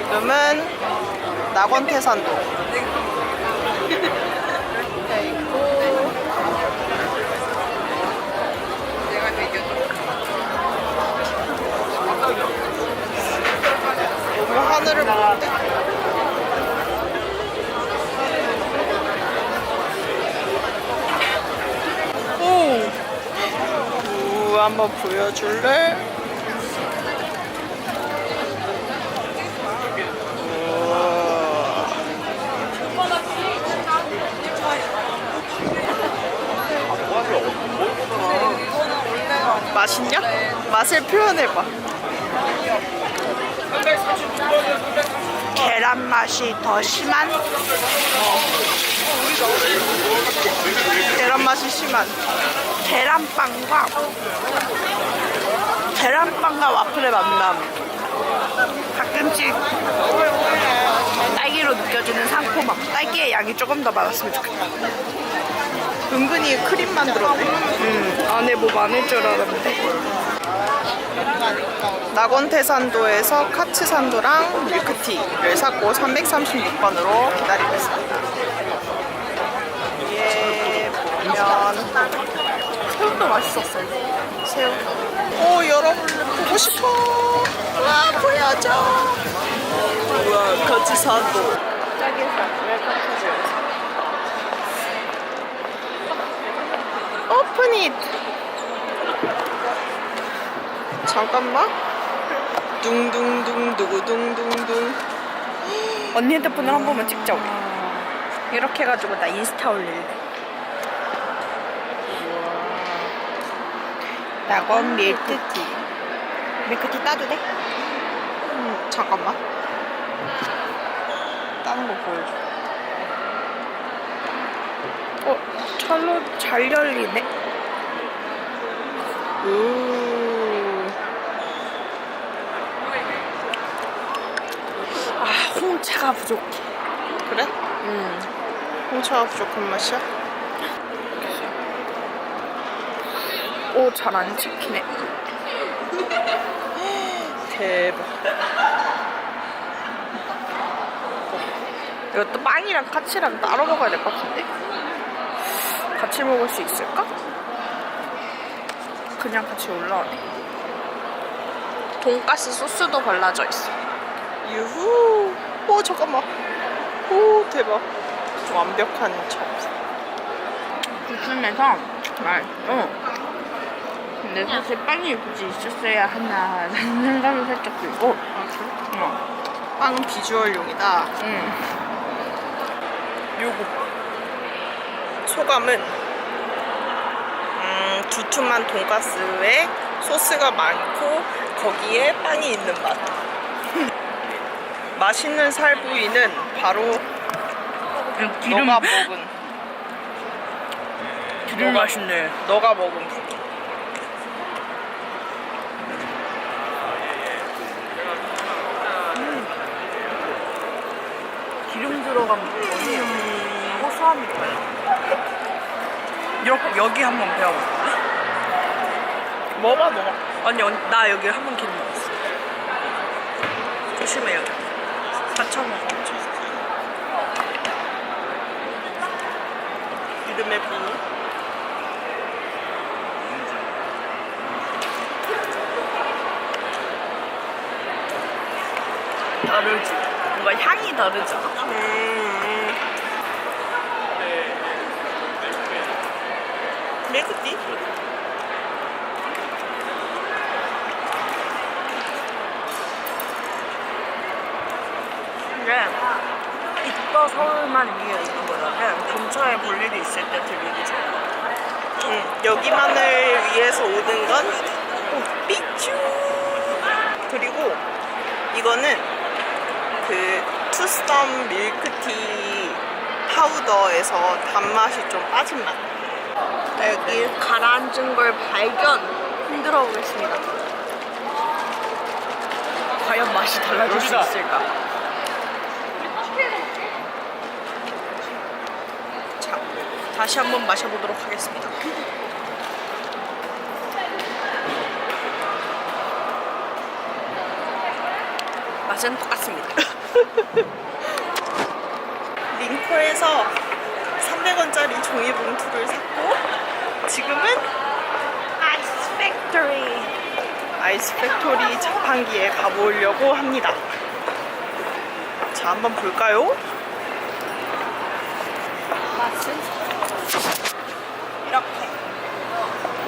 지금은 낙원 태산도. 돼 있고. 너무 하늘을 보는데? 오! 우, 한번 보여줄래? 맛있냐? 맛을 표현해봐. 계란 맛이 더 심한? 어. 계란 맛이 심한. 계란빵과 계란빵과 와플의 만남. 가끔씩 딸기로 느껴지는 상콤함. 딸기의 양이 조금 더 많았으면 좋겠다. 은근히 크림 만들었네. 음, 안에 뭐 많을 줄 알았는데. 낙원태산도에서 카츠산도랑 밀크티를 샀고 336번으로 기다리고 있습니다. 위에 보면 새우도 맛있었어요. 새우. 오 여러분을 보고 싶어. 와 보여줘. 우와 카츠산도. 짜게산 웰컴 오픈 잇. 잠깐만. 둥둥둥 두구둥둥둥. 언니 핸드폰을 한 번만 찍자 우리. 이렇게 해가지고 나 인스타 올릴래. 낙원 밀크티. 밀크티 따도 돼? 음, 잠깐만. 따는 거 보여줘. 어, 철로 잘 열리네. 오. 아, 홍차가 부족해. 그래? 응. 홍차가 부족한 맛이야? 오, 잘 안 찍히네. 대박. 이것도 빵이랑 카츠랑 따로 먹어야 될 것 같은데? 같이 먹을 수 있을까? 그냥 같이 올라오네. 돈가스 소스도 발라져 있어. 유후. 오, 잠깐만. 오, 대박. 완벽한 첩. 구순해서 맛있어. 근데 사실 빵이 굳이 있었어야 하나 라는 생각이 살짝 들고. 아, 그래? 어. 빵 비주얼용이다. 응. 요거. 소감은 음, 두툼한 돈가스에 소스가 많고 거기에 빵이 있는 맛. 맛있는 살부위는 바로 너가 먹은 기름 너가- 맛있네. 너가 먹은 부위. 기름 들어간 부분이 고소함이 달라. 여기, 여기 한번 배워볼까? 먹어봐 먹어. 아니, 언- 나 여기 한번 기름 먹었어. 조심해, 여기. 4,000원. 기름의 부. 다르지. 뭔가 향이 다르잖아. 음. 밀크티? 근데 이뻐 서울만 위에 있는 거라면 근처에 볼 일이 있을 때 들리기 좋아. 음, 여기만을 위해서 오는 건 삐쭈. 그리고 이거는 그 투스텀 밀크티 파우더에서 단맛이 좀 빠진 맛. 여기 가라앉은 걸 발견 흔들어 보겠습니다. 과연 맛이 달라질 수 있을까? 자, 다시 한번 마셔보도록 하겠습니다. 맛은 똑같습니다. 링코에서 300원짜리 종이 봉투를 샀고 지금은? 아이스 팩토리 아이스 팩토리 자판기에 가보려고 합니다. 자 한번 볼까요? 맛은? 이렇게.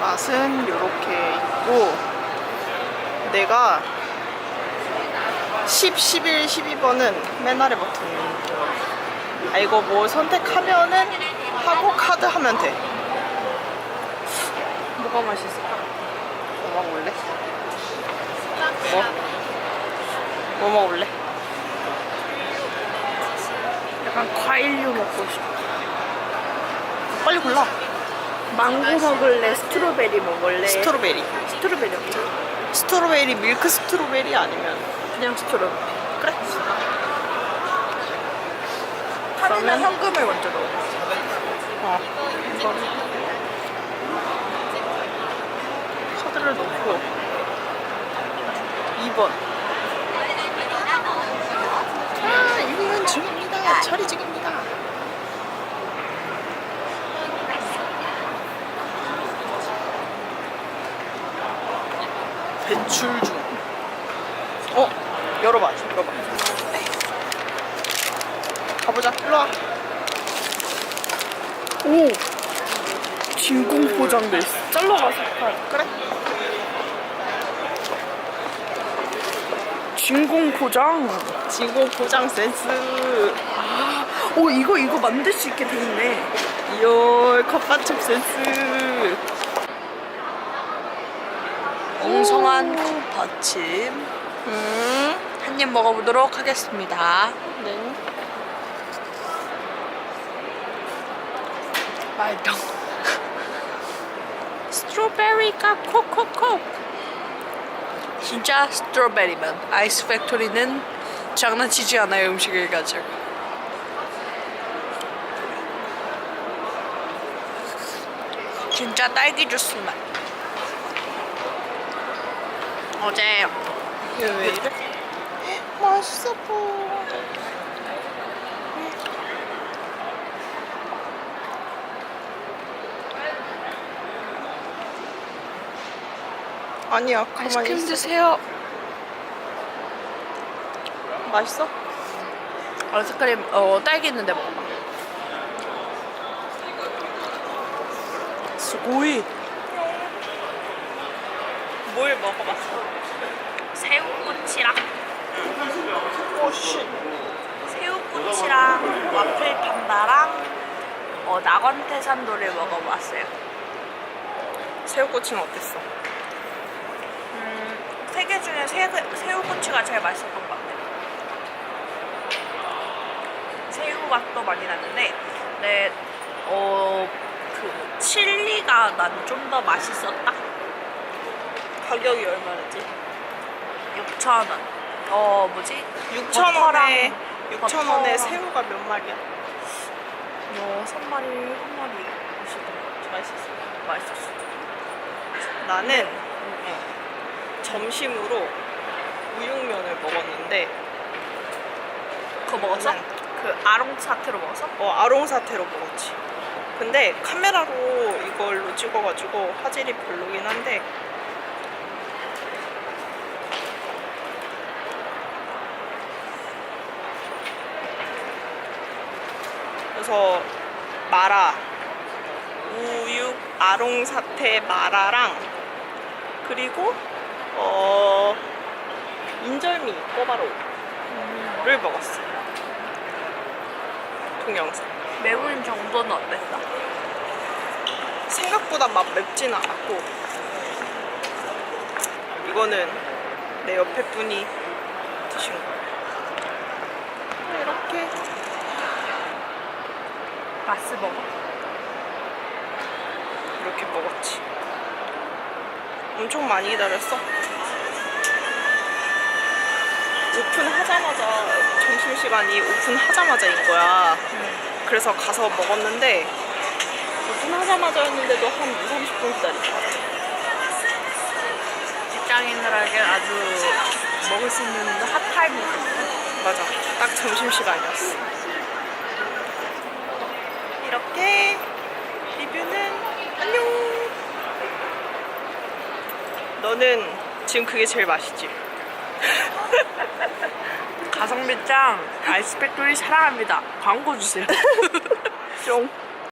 맛은 이렇게 있고 내가 10, 11, 12번은 맨 아래 버튼. 아 이거 뭐 선택하면은 하고 카드 하면 돼 뭐가 맛있을까? 뭐 먹을래? 뭐? 뭐 먹을래? 약간 과일류 먹고 싶어. 빨리 골라 망고 먹을래? 스트로베리 먹을래? 스트로베리 스트로베리 없나? 스트로베리 밀크 스트로베리 아니면 그냥 스트로베리. 그래 그러면 현금을 먼저 넣어. 어 이거를 카드를 넣고 2번 아 입문 중입니다 처리 중입니다 배출 중 어? 열어봐 열어봐 가보자 일로 와 오! 진공 포장돼 있어. 잘라가 색깔. 그래 진공 포장. 진공 포장 센스 오, 이거, 이거 만들 수 있게 돼 있네. 이열 컵받침 센스 엉성한 컵받침. 음 한 입 먹어보도록 하겠습니다. 네. 맛있다. 스트로베리가 콕콕콕. 진짜 스트로베리만. 아이스 팩토리는 장난치지 않아요 음식을 가지고. 진짜 딸기 주스 맛. 어제 왜 이래? 맛있어 보여 아니야 가만히 아이스크림 있어 드세요. 맛있어? 아이스크림 어 딸기 있는데 먹어봐. 스고이 뭘 먹어봤어? 새우꼬치랑 오씨 새우꼬치랑 와플 판다랑 어, 낙원태산도를 먹어봤어요. 새우꼬치는 어땠어? 음, 세개 중에 새, 새우꼬치가 제일 맛있었던 것 같아요. 새우 맛도 많이 났는데, 네, 어, 그 칠리가 난 좀 더 맛있었다. 가격이 얼마였지? 6,000원. 어, 뭐지? 6,000원에 버터랑- 6,000원에 버터랑- 새우가 몇 마리야? 여섯 마리, 한 마리. 맛있었어. 맛있었어. 나는 점심으로 우육면을 먹었는데 그거 먹었어? 나는 그 아롱 사태로 먹었어? 어, 아롱 사태로 먹었지. 근데 카메라로 이걸로 찍어가지고 화질이 별로긴 한데 그래서 마라, 우육, 아롱 사태 마라랑 그리고 어 인절미 꼬바로우를 먹었어. 동영상. 매운 정도는 어땠어? 생각보다 막 맵진 않았고 이거는 내 옆에 분이 드신 거예요. 이렇게 마스 먹어? 이렇게 먹었지. 엄청 많이 기다렸어. 오픈하자마자 점심시간이 오픈하자마자인 거야. 그래서 가서 먹었는데 오픈하자마자였는데도 한 2, 30분 기다린 것 같아. 직장인들에게 아주 먹을 수 있는 핫타임. 맞아. 딱 점심시간이었어. 이렇게 리뷰는 안녕. 너는 지금 그게 제일 맛있지? 가성비 짱 아이스팩토리 사랑합니다. 광고 주세요. 쫑.